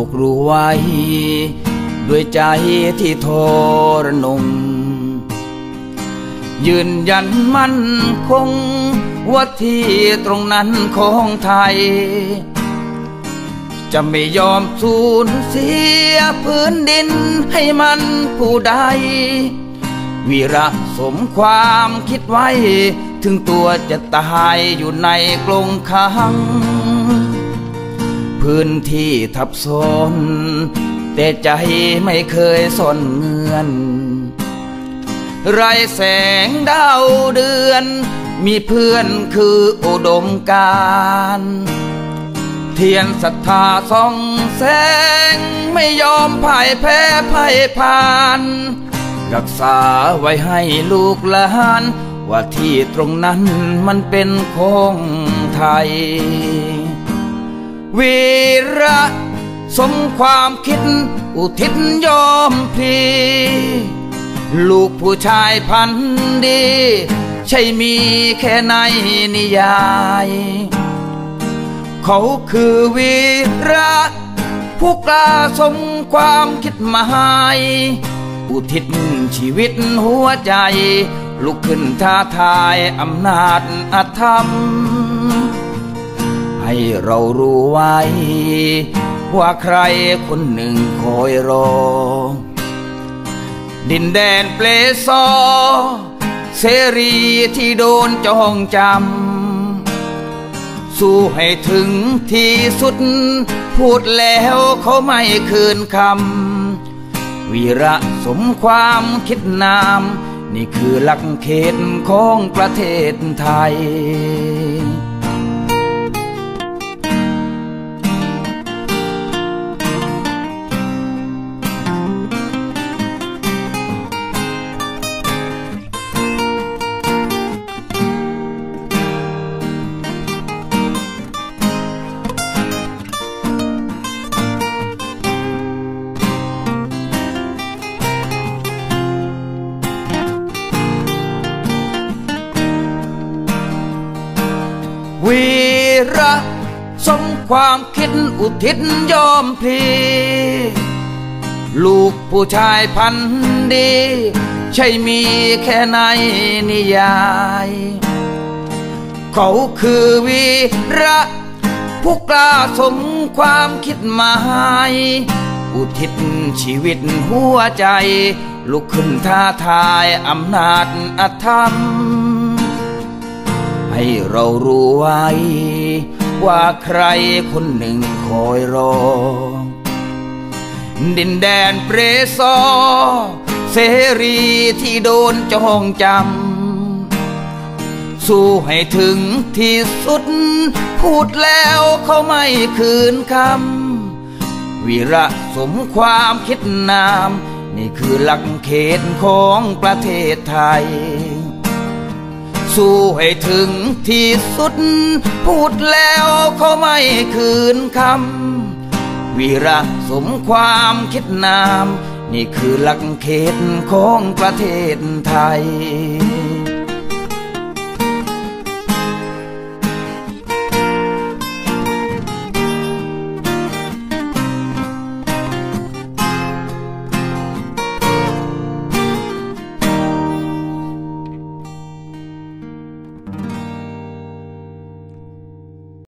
ลูกรู้ไว้ ด้วยใจที่ทรนง ยืนยันมั่นคงว่าที่ตรงนั้นของไทย จะไม่ยอมสูญเสียพื้นดินให้มันผู้ใด วีระสมความคิดไว้ ถึงตัวจะตายอยู่ในกลงคัง พื้นที่ทับซ้อนแต่ใจไม่เคยสนเงินไรแสงดาวเดือน มีเพื่อนคืออุดมการเทียนศรัทธาส่องแสง ไม่ยอมพ่ายแพ้พ่ายผ่าน รักษาไว้ให้ลูกหลานว่าที่ตรงนั้นมันเป็นของไทย วีระ สมความคิด อุทิศยอมพลีลูกผู้ชายพันดี ใช่มีแค่ในนิยาย เขาคือวีระ ผู้กล้าสมความคิดหมายอุทิศชีวิตหัวใจ ลุกขึ้นท้าทายอำนาจอาธรรม ให้เรารู้ไว้ ว่าใครคนหนึ่งคอยรอ ดินแดนเปลซอ เสรีที่โดนจองจำ สู้ให้ถึงที่สุด พูดแล้วเขาไม่คืนคำ วีระสมความคิดนาม นี่คือหลักเขตของประเทศไทย วีระสมความคิดอุทิศยอมพลีลูกผู้ชายพันดี ใช่มีแค่ในนิยาย เขาคือวีระผู้กล้าสมความคิดหมาย อุทิศชีวิตหัวใจ ลุกขึ้นท้าทายอำนาจอธรรม ให้เรารู้ไว้ ว่าใครคนหนึ่งคอยรอ ดินแดนเปรซอเสรีที่โดนจองจำ สู้ให้ถึงที่สุด พูดแล้วเขาไม่คืนคำวีระสมความคิดนาม นี่คือหลักเขตของประเทศไทย สู้ให้ถึงที่สุด พูดแล้วเขาไม่คืนคำวีระสมความคิดนาม นี่คือหลักเขตของประเทศไทย